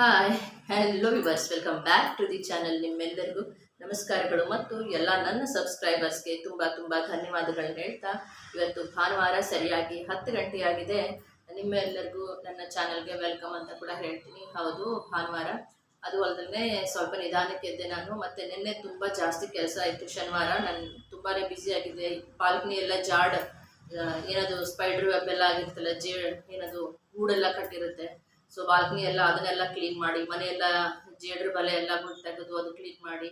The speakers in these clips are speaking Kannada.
Hi hello viewers welcome back to the channel ನಿಮ್ಮೆಲ್ಲರಿಗೂ ನಮಸ್ಕಾರಗಳು ಮತ್ತು ಎಲ್ಲ ನನ್ನ ಸಬ್ಸ್ಕ್ರೈಬರ್ಸ್ಗೆ ತುಂಬ ತುಂಬ ಧನ್ಯವಾದಗಳನ್ನ ಹೇಳ್ತಾ ಇವತ್ತು ಭಾನುವಾರ ಸರಿಯಾಗಿ ಹತ್ತು ಗಂಟೆಯಾಗಿದೆ. ನಿಮ್ಮೆಲ್ಲರಿಗೂ ನನ್ನ ಚಾನಲ್ಗೆ ವೆಲ್ಕಮ್ ಅಂತ ಕೂಡ ಹೇಳ್ತೀನಿ. ಹೌದು, ಭಾನುವಾರ. ಅದು ಅಲ್ಲದೆ ಸ್ವಲ್ಪ ನಿಧಾನಕ್ಕೆ ಎದ್ದೆ ನಾನು. ಮತ್ತು ನಿನ್ನೆ ತುಂಬ ಜಾಸ್ತಿ ಕೆಲಸ ಆಯಿತು ಶನಿವಾರ. ನಾನು ತುಂಬಾ ಬ್ಯುಸಿ ಆಗಿದೆ. ಪಾಲ್ಕಿನಿ ಎಲ್ಲ ಜಾಡ್ ಏನದು ಸ್ಪೈಡರ್ ವೆಬ್ ಎಲ್ಲ ಆಗಿರ್ತಲ್ಲ ಜೇ, ಏನದು ಗೂಡೆಲ್ಲ ಕಟ್ಟಿರುತ್ತೆ. ಸೊ ಬಾಲ್ಕನಿ ಎಲ್ಲ ಅದನ್ನೆಲ್ಲ ಕ್ಲೀನ್ ಮಾಡಿ, ಮನೆಯೆಲ್ಲ ಜೇಡ್ರ ಬಲೆ ಎಲ್ಲ ತೆಗೆದು ಅದು ಕ್ಲೀನ್ ಮಾಡಿ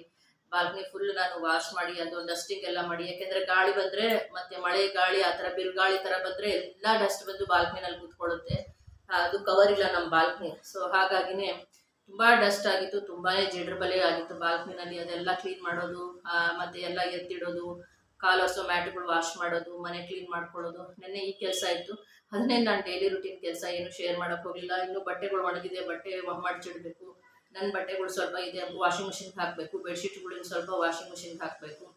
ಬಾಲ್ಕನಿ ಫುಲ್ ನಾನು ವಾಶ್ ಮಾಡಿ, ಅದು ಡಸ್ಟಿಂಗ್ ಎಲ್ಲ ಮಾಡಿ. ಯಾಕೆಂದ್ರೆ ಗಾಳಿ ಬಂದ್ರೆ ಮತ್ತೆ ಮಳೆ ಗಾಳಿ, ಆ ಥರ ಬಿರುಗಾಳಿ ಥರ ಬಂದ್ರೆ ಎಲ್ಲ ಡಸ್ಟ್ ಬಂದು ಬಾಲ್ಕನಿನಲ್ಲಿ ಕೂತ್ಕೊಳ್ಳುತ್ತೆ. ಅದು ಕವರ್ ಇಲ್ಲ ನಮ್ಮ ಬಾಲ್ಕನಿ ಸೊ ಹಾಗಾಗಿನೇ ತುಂಬಾ ಡಸ್ಟ್ ಆಗಿತ್ತು, ತುಂಬಾನೇ ಜೇಡ್ರ ಬಲೆ ಆಗಿತ್ತು ಬಾಲ್ಕನಿನಲ್ಲಿ ಅದೆಲ್ಲ ಕ್ಲೀನ್ ಮಾಡೋದು ಮತ್ತೆ ಎಲ್ಲ ಎತ್ತಿಡೋದು ಕಾಲರ್ಸೋ ಮ್ಯಾಟ್ಗಳು ವಾಶ್ ಮಾಡೋದು, ಮನೆ ಕ್ಲೀನ್ ಮಾಡ್ಕೊಳ್ಳೋದು, ನೆನ್ನೆ ಈ ಕೆಲಸ ಇತ್ತು. ಅದನ್ನೇ ನಾನು ಡೈಲಿ ರುಟೀನ್ ಕೆಲಸ ಏನು ಶೇರ್ ಮಾಡಕ್ ಹೋಗಿಲ್ಲ ಇನ್ನು ಬಟ್ಟೆಗಳು ಒಣಗಿದೆ, ಬಟ್ಟೆ ವ- ನನ್ನ ಬಟ್ಟೆಗಳು ಸ್ವಲ್ಪ ಇದೆ ವಾಷಿಂಗ್ ಮಿಷಿನ್ಗೆ ಹಾಕಬೇಕು. ಬೆಡ್ಶೀಟ್ಗಳು ಸ್ವಲ್ಪ ವಾಷಿಂಗ್ ಮಿಷಿನ್ಗೆ ಹಾಕಬೇಕು.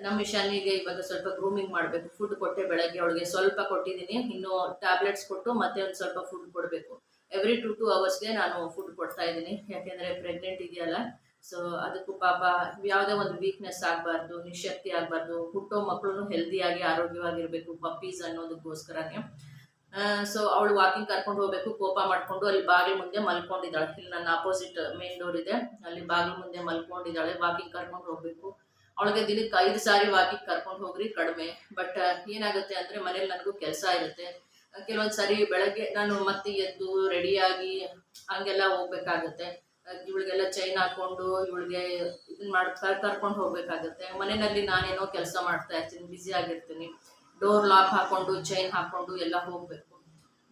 ನಮ್ಮ ಇಶಾನಿಗೆ ಇವಾಗ ಸ್ವಲ್ಪ ಗ್ರೂಮಿಂಗ್ ಮಾಡಬೇಕು. ಫುಡ್ ಕೊಟ್ಟೆ ಬೆಳಗ್ಗೆ ಅವಳಿಗೆ ಸ್ವಲ್ಪ ಕೊಟ್ಟಿದ್ದೀನಿ. ಇನ್ನು ಟ್ಯಾಬ್ಲೆಟ್ಸ್ ಕೊಟ್ಟು ಮತ್ತೆ ಒಂದು ಸ್ವಲ್ಪ ಫುಡ್ ಕೊಡಬೇಕು. ಎವ್ರಿ ಟು ಟು ಅವರ್ಸ್ಗೆ ನಾನು ಫುಡ್ ಕೊಡ್ತಾ ಇದ್ದೀನಿ. ಯಾಕೆಂದರೆ ಪ್ರೆಗ್ನೆಂಟ್ ಇದೆಯಲ್ಲ. ಸೊ ಅದಕ್ಕೂ ಪಾಪ ಯಾವುದೇ ಒಂದು ವೀಕ್ನೆಸ್ ಆಗಬಾರ್ದು, ನಿಶಕ್ತಿ ಆಗಬಾರ್ದು, ಹುಟ್ಟೋ ಮಕ್ಕಳು ಹೆಲ್ದಿಯಾಗಿ ಆರೋಗ್ಯವಾಗಿರಬೇಕು ಪಪ್ಪೀಸ್ ಅನ್ನೋದಕ್ಕೋಸ್ಕರನೇ. ಸೊ ಅವಳು ವಾಕಿಂಗ್ ಕರ್ಕೊಂಡು ಹೋಗ್ಬೇಕು, ಕೋಪ ಮಾಡಿಕೊಂಡು ಅಲ್ಲಿ ಬಾಗಿಲು ಮುಂದೆ ಮಲ್ಕೊಂಡಿದ್ದಾಳೆ. ಇಲ್ಲಿ ನನ್ನ ಆಪೋಸಿಟ್ ಮೇನ್ ಡೋರ್ ಇದೆ. ಅಲ್ಲಿ ಬಾಗಿಲು ಮುಂದೆ ಮಲ್ಕೊಂಡಿದ್ದಾಳೆ ವಾಕಿಂಗ್ ಕರ್ಕೊಂಡು ಹೋಗ್ಬೇಕು. ಅವಳಿಗೆ ದಿನಕ್ಕೆ ಐದು ಸಾರಿ ವಾಕಿಂಗ್ ಕರ್ಕೊಂಡು ಹೋಗ್ರಿ ಕಡಿಮೆ. ಬಟ್ ಏನಾಗುತ್ತೆ ಅಂದರೆ ಮನೇಲಿ ನನಗೂ ಕೆಲಸ ಇರುತ್ತೆ. ಕೆಲವೊಂದು ಸಾರಿ ಬೆಳಗ್ಗೆ ನಾನು ಮತ್ತೆ ಎದ್ದು ರೆಡಿಯಾಗಿ ಹಂಗೆಲ್ಲ ಹೋಗ್ಬೇಕಾಗತ್ತೆ. ಇವಳಿಗೆಲ್ಲ ಚೈನ್ ಹಾಕೊಂಡು ಇವಳಿಗೆ ಇದನ್ನ ಮಾಡಿ ಕರ್ಕೊಂಡು ಹೋಗ್ಬೇಕಾಗತ್ತೆ. ಮನೆಯಲ್ಲಿ ನಾನೇನೋ ಕೆಲಸ ಮಾಡ್ತಾ ಇರ್ತೀನಿ ಬ್ಯುಸಿ ಆಗಿರ್ತೀನಿ. ಡೋರ್ ಲಾಕ್ ಹಾಕೊಂಡು ಚೈನ್ ಹಾಕೊಂಡು ಎಲ್ಲ ಹೋಗ್ಬೇಕು.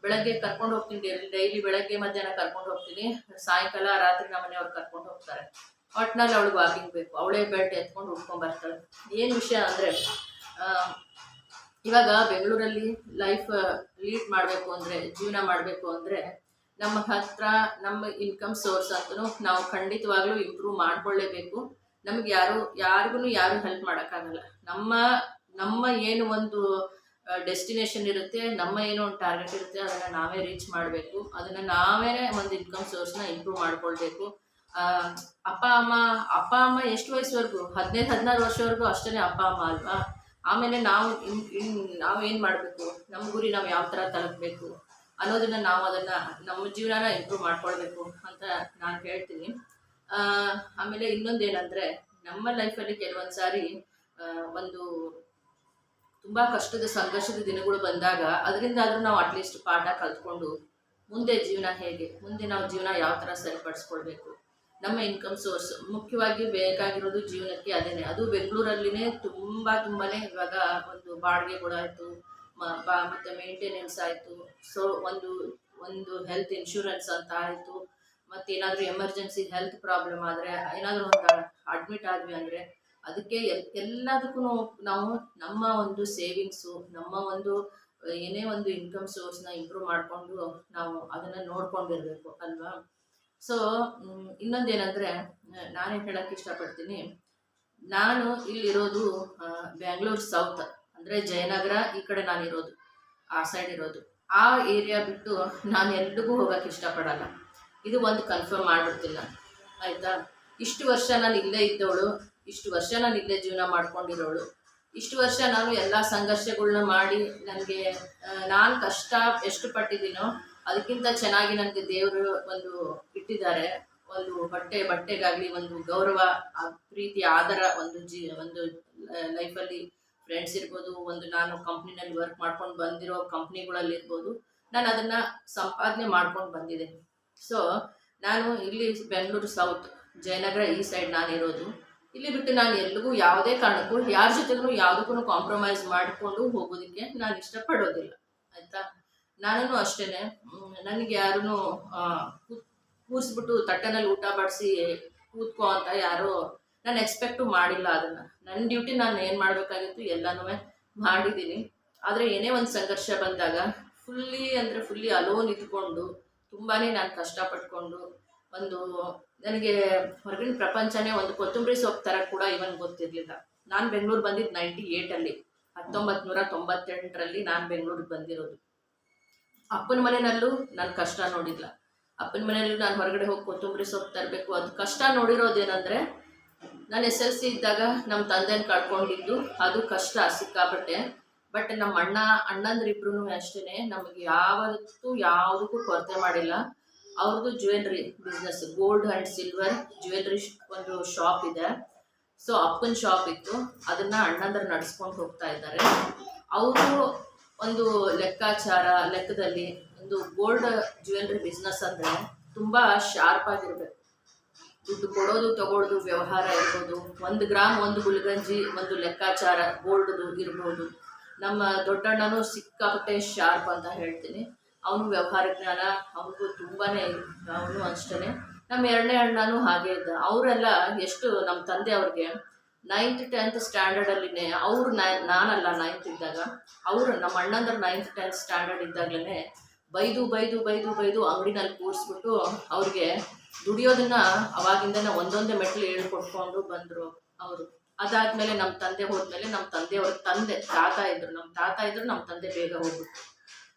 ಬೆಳಗ್ಗೆ ಕರ್ಕೊಂಡು ಹೋಗ್ತೀನಿ ಡೈಲಿ ಡೈಲಿ ಬೆಳಗ್ಗೆ ಮಧ್ಯಾಹ್ನ ಕರ್ಕೊಂಡು ಹೋಗ್ತೀನಿ. ಸಾಯಂಕಾಲ ರಾತ್ರಿ ನಮ್ಮ ಮನೆಯವ್ರು ಕರ್ಕೊಂಡು ಹೋಗ್ತಾರೆ. ಒಟ್ನಲ್ಲಿ ಅವಳಿಗೆ ವಾಕಿಂಗ್ ಬೇಕು. ಅವಳೇ ಬೆಲ್ಟ್ ಎತ್ಕೊಂಡು ಉಟ್ಕೊಂಡ್ ಬರ್ತಾಳೆ. ಏನು ವಿಷಯ ಅಂದರೆ ಇವಾಗ ಬೆಂಗಳೂರಲ್ಲಿ ಲೈಫ್ ಲೀಡ್ ಮಾಡಬೇಕು ಅಂದರೆ, ಜೀವನ ಮಾಡಬೇಕು ಅಂದರೆ ನಮ್ಮ ಹತ್ರ ನಮ್ಮ ಇನ್ಕಮ್ ಸೋರ್ಸ್ ಅಂತೂ ನಾವು ಖಂಡಿತವಾಗ್ಲೂ ಇಂಪ್ರೂವ್ ಮಾಡ್ಕೊಳ್ಳೇಬೇಕು. ನಮ್ಗೆ ಯಾರು ಯಾರಿಗೂ ಯಾರು ಹೆಲ್ಪ್ ಮಾಡೋಕ್ಕಾಗಲ್ಲ. ನಮ್ಮ ನಮ್ಮ ಏನು ಒಂದು ಡೆಸ್ಟಿನೇಷನ್ ಇರುತ್ತೆ, ನಮ್ಮ ಏನೋ ಒಂದು ಟಾರ್ಗೆಟ್ ಇರುತ್ತೆ, ಅದನ್ನು ನಾವೇ ರೀಚ್ ಮಾಡಬೇಕು. ಅದನ್ನು ನಾವೇ ಒಂದು ಇನ್ಕಮ್ ಸೋರ್ಸ್ನ ಇಂಪ್ರೂವ್ ಮಾಡ್ಕೊಳ್ಬೇಕು. ಅಪ್ಪ, ಅಮ್ಮ ಅಪ್ಪ, ಅಮ್ಮ ಎಷ್ಟು ವಯಸ್ಸುವರೆಗೂ? ಹದಿನೈದು, ಹದಿನಾರು ವರ್ಷವರೆಗೂ ಅಷ್ಟೇ ಅಪ್ಪ, ಅಮ್ಮ ಅಲ್ವಾ? ಆಮೇಲೆ ನಾವು ಇನ್ ಇನ್ ನಾವು ಏನು ಮಾಡಬೇಕು? ನಮ್ಮ ಗುರಿ ನಾವು ಯಾವ ಥರ ತಲುಪಬೇಕು? ಅನ್ನೋದನ್ನ ನಾವು ಅದನ್ನ ನಮ್ಮ ಜೀವನನ ಇಂಪ್ರೂವ್ ಮಾಡ್ಕೊಳ್ಬೇಕು ಅಂತ ನಾನು ಹೇಳ್ತೀನಿ. ಆಮೇಲೆ ಇನ್ನೊಂದೇನಂದ್ರೆ ನಮ್ಮ ಲೈಫಲ್ಲಿ ಕೆಲವೊಂದು ಸಾರಿ ಒಂದು ತುಂಬಾ ಕಷ್ಟದ ಸಂಘರ್ಷದ ದಿನಗಳು ಬಂದಾಗ ಅದರಿಂದಾದರೂ ನಾವು ಅಟ್ಲೀಸ್ಟ್ ಪಾಠ ಕಲ್ತ್ಕೊಂಡು ಮುಂದೆ ಜೀವನ ಹೇಗೆ, ಮುಂದೆ ನಾವು ಜೀವನ ಯಾವ ಥರ ಸರಿಪಡಿಸ್ಕೊಳ್ಬೇಕು. ನಮ್ಮ ಇನ್ಕಮ್ ಸೋರ್ಸ್ ಮುಖ್ಯವಾಗಿ ಬೇಕಾಗಿರೋದು ಜೀವನಕ್ಕೆ ಅದೇನೆ. ಅದು ಬೆಂಗಳೂರಲ್ಲಿನೇ ತುಂಬ ತುಂಬಾ ಇವಾಗ ಒಂದು ಬಾಡಿಗೆಗಳಾಯಿತು ಮತ್ತು ಮೇಂಟೆನೆನ್ಸ್ ಆಯಿತು. ಸೊ ಒಂದು ಒಂದು ಹೆಲ್ತ್ ಇನ್ಶೂರೆನ್ಸ್ ಅಂತ ಆಯಿತು. ಮತ್ತೇನಾದರೂ ಎಮರ್ಜೆನ್ಸಿ ಹೆಲ್ತ್ ಪ್ರಾಬ್ಲಮ್ ಆದರೆ, ಏನಾದರೂ ಒಂದು ಅಡ್ಮಿಟ್ ಆದ್ವಿ ಅಂದರೆ, ಅದಕ್ಕೆ ಎಲ್ ಎಲ್ಲದಕ್ಕೂ ನಾವು ನಮ್ಮ ಒಂದು ಸೇವಿಂಗ್ಸು ನಮ್ಮ ಒಂದು, ಏನೇ ಒಂದು ಇನ್ಕಮ್ ಸೋರ್ಸ್ನ ಇಂಪ್ರೂವ್ ಮಾಡಿಕೊಂಡು ನಾವು ಅದನ್ನು ನೋಡ್ಕೊಂಡಿರಬೇಕು, ಅಲ್ವಾ? ಸೊ ಇನ್ನೊಂದೇನೆಂದರೆ, ನಾನೇನು ಹೇಳೋಕ್ಕೆ ಇಷ್ಟಪಡ್ತೀನಿ? ನಾನು ಇಲ್ಲಿರೋದು ಬ್ಯಾಂಗ್ಳೂರ್ ಸೌತ್ ಅಂದರೆ ಜಯನಗರ ಈ ಕಡೆ ನಾನಿರೋದು, ಆ ಸೈಡ್ ಇರೋದು. ಆ ಏರಿಯಾ ಬಿಟ್ಟು ನಾನು ಎಲ್ಲಿಗೂ ಹೋಗೋಕ್ಕೆ ಇಷ್ಟಪಡಲ್ಲ. ಇದು ಒಂದು ಕನ್ಫರ್ಮ್ ಮಾಡಿಬಿಡ್ತೀನಿ ನಾನು, ಆಯಿತಾ? ಇಷ್ಟು ವರ್ಷ ನಾನು ಇಲ್ಲೇ ಇದ್ದವಳು, ಇಷ್ಟು ವರ್ಷ ನಾನು ಇಲ್ಲೇ ಜೀವನ ಮಾಡ್ಕೊಂಡಿರೋಳು, ಇಷ್ಟು ವರ್ಷ ನಾನು ಎಲ್ಲ ಸಂಘರ್ಷಗಳನ್ನ ಮಾಡಿ ನನಗೆ ನಾನು ಕಷ್ಟ ಎಷ್ಟು ಪಟ್ಟಿದ್ದೀನೋ ಅದಕ್ಕಿಂತ ಚೆನ್ನಾಗಿ ನನಗೆ ದೇವರು ಒಂದು ಇಟ್ಟಿದ್ದಾರೆ, ಒಂದು ಬಟ್ಟೆ ಬಟ್ಟೆಗಾಗಲಿ, ಒಂದು ಗೌರವ ಪ್ರೀತಿ ಆಧಾರ ಒಂದು ಜೀ, ಒಂದು ಲೈಫಲ್ಲಿ ಫ್ರೆಂಡ್ಸ್ ಇರ್ಬೋದು, ಒಂದು ನಾನು ಕಂಪ್ನಿನಲ್ಲಿ ವರ್ಕ್ ಮಾಡ್ಕೊಂಡು ಬಂದಿರೋ ಕಂಪ್ನಿಗಳಲ್ಲಿ ಇರ್ಬೋದು ನಾನು ಅದನ್ನು ಸಂಪಾದನೆ ಮಾಡ್ಕೊಂಡು ಬಂದಿದೆ. ಸೊ ನಾನು ಇಲ್ಲಿ ಬೆಂಗಳೂರು ಸೌತ್ ಜಯನಗರ ಈ ಸೈಡ್ ನಾನಿರೋದು. ಇಲ್ಲಿ ಬಿಟ್ಟು ನಾನು ಎಲ್ಲಿಗೂ ಯಾವುದೇ ಕಾರಣಕ್ಕೂ, ಯಾರ ಜೊತೆಗೂ ಯಾವುದಕ್ಕೂ ಕಾಂಪ್ರಮೈಸ್ ಮಾಡಿಕೊಂಡು ಹೋಗೋದಕ್ಕೆ ನಾನು ಇಷ್ಟಪಡೋದಿಲ್ಲ. ಆಯಿತಾ? ನಾನು ಅಷ್ಟೇ ನನಗೆ ಯಾರೂ ಕೂರಿಸ್ಬಿಟ್ಟು ತಟ್ಟೆನಲ್ಲಿ ಊಟ ಬಡಿಸಿ ಕೂತ್ಕೋ ಅಂತ ಯಾರೂ ನಾನು ಎಕ್ಸ್ಪೆಕ್ಟು ಮಾಡಿಲ್ಲ ಅದನ್ನು. ನನ್ನ ಡ್ಯೂಟಿ ನಾನು ಏನು ಮಾಡಬೇಕಾಗಿತ್ತು ಎಲ್ಲನೂ ಮಾಡಿದ್ದೀನಿ ಆದರೆ ಏನೇ ಒಂದು ಸಂಘರ್ಷ ಬಂದಾಗ ಫುಲ್ಲಿ ಅಂದರೆ ಫುಲ್ಲಿ ಅಲೋನ್ ಇದ್ಕೊಂಡು ತುಂಬಾ ನಾನು ಕಷ್ಟಪಟ್ಕೊಂಡು ಒಂದು ನನಗೆ ಹೊರಗಿನ ಪ್ರಪಂಚನೇ ಒಂದು ಕೊತ್ತಂಬರಿ ಸೊಪ್ಪು ಥರ ಕೂಡ ಇವನ್ ಗೊತ್ತಿರಲಿಲ್ಲ. ನಾನು ಬೆಂಗಳೂರು ಬಂದಿದ್ದು ನೈಂಟಿ ಏಯ್ಟಲ್ಲಿ ಹತ್ತೊಂಬತ್ತು ನೂರ ತೊಂಬತ್ತೆಂಟರಲ್ಲಿ ನಾನು ಬೆಂಗಳೂರಿಗೆ ಬಂದಿರೋದು. ಅಪ್ಪನ ಮನೆಯಲ್ಲೂ ನಾನು ಕಷ್ಟ ನೋಡಿಲ್ಲ. ಅಪ್ಪನ ಮನೆಯಲ್ಲೂ ನಾನು ಹೊರಗಡೆ ಹೋಗಿ ಕೊತ್ತಂಬರಿ ಸೊಪ್ಪು ತರಬೇಕು. ಅದು ಕಷ್ಟ ನೋಡಿರೋದೇನೆಂದರೆ ನಾನು ಎಸ್ ಎಲ್ ಸಿ ಇದ್ದಾಗ ನಮ್ಮ ತಂದೆನ ಕಳ್ಕೊಂಡಿದ್ದು ಅದು ಕಷ್ಟ, ಸಿಕ್ಕಾಪಟ್ಟೆ. ಬಟ್ ನಮ್ಮ ಅಣ್ಣ ಅಣ್ಣಂದ್ರಿಬ್ರು ಅಷ್ಟೇ ನಮಗೆ ಯಾವತ್ತೂ ಯಾವುದಕ್ಕೂ ಕೊರತೆ ಮಾಡಿಲ್ಲ. ಅವ್ರದ್ದು jewellery business gold and silver jewellery ಒಂದು ಶಾಪ್ ಇದೆ. ಸೊ ಅಪ್ಪನ ಶಾಪ್ ಇತ್ತು. ಅದನ್ನ ಅಣ್ಣಂದ್ರ ನಡೆಸ್ಕೊಂಡು ಹೋಗ್ತಾ ಇದ್ದಾರೆ. ಅವರು ಒಂದು ಲೆಕ್ಕಾಚಾರ, ಲೆಕ್ಕದಲ್ಲಿ ಒಂದು ಗೋಲ್ಡ್ ಜ್ಯುವೆಲ್ರಿ ಬಿಸ್ನೆಸ್ ಅಂದರೆ ತುಂಬ ಶಾರ್ಪ್ ಆಗಿರ್ಬೇಕು. ದುಡ್ಡು ಕೊಡೋದು, ತಗೊಳ್ಳೋದು, ವ್ಯವಹಾರ ಇರ್ಬೋದು. ಒಂದು ಗ್ರಾಮ್ ಒಂದು ಗುಲ್ಗಂಜಿ, ಒಂದು ಲೆಕ್ಕಾಚಾರ, ಗೋಲ್ಡ್ದು ಇರ್ಬೋದು. ನಮ್ಮ ದೊಡ್ಡಣ್ಣನೂ ಸಿಕ್ಕಾಪಟ್ಟೆ ಶಾರ್ಪ್ ಅಂತ ಹೇಳ್ತೀನಿ. ಅವನು ವ್ಯವಹಾರ ಜ್ಞಾನ, ಅವನಿಗೂ ತುಂಬಾ ಅವನು ಅಷ್ಟೇ ನಮ್ಮ ಎರಡನೇ ಅಣ್ಣನೂ ಹಾಗೆ ಇದ್ದ. ಅವರೆಲ್ಲ ಎಷ್ಟು ನಮ್ಮ ತಂದೆ ಅವ್ರಿಗೆ ನೈನ್ತ್ ಟೆಂತ್ ಸ್ಟ್ಯಾಂಡರ್ಡಲ್ಲಿನೇ ಅವ್ರು ನೈ, ನಾನಲ್ಲ ನೈನ್ತ್ ಇದ್ದಾಗ, ಅವರು ನಮ್ಮ ಅಣ್ಣಂದ್ರೆ ನೈನ್ತ್ ಟೆಂತ್ ಸ್ಟ್ಯಾಂಡರ್ಡ್ ಇದ್ದಾಗಲೇ ಬೈದು ಬೈದು ಬೈದು ಬೈದು ಅಂಗಡಿನಲ್ಲಿ ಕೂರಿಸ್ಬಿಟ್ಟು ಅವ್ರಿಗೆ ದುಡಿಯೋದನ್ನ ಅವಾಗಿಂದನೇ ಒಂದೊಂದೇ ಮೆಟ್ಲು ಹೇಳ್ಕೊಟ್ಕೊಂಡು ಬಂದರು ಅವರು. ಅದಾದ್ಮೇಲೆ ನಮ್ಮ ತಂದೆ ಹೋದ್ಮೇಲೆ ನಮ್ಮ ತಂದೆಯವ್ರ ತಂದೆ, ತಾತ ಇದ್ರು. ನಮ್ಮ ತಾತ ಇದ್ರು ನಮ್ಮ ತಂದೆ ಬೇಗ ಹೋಗ್ಬಿಟ್ರು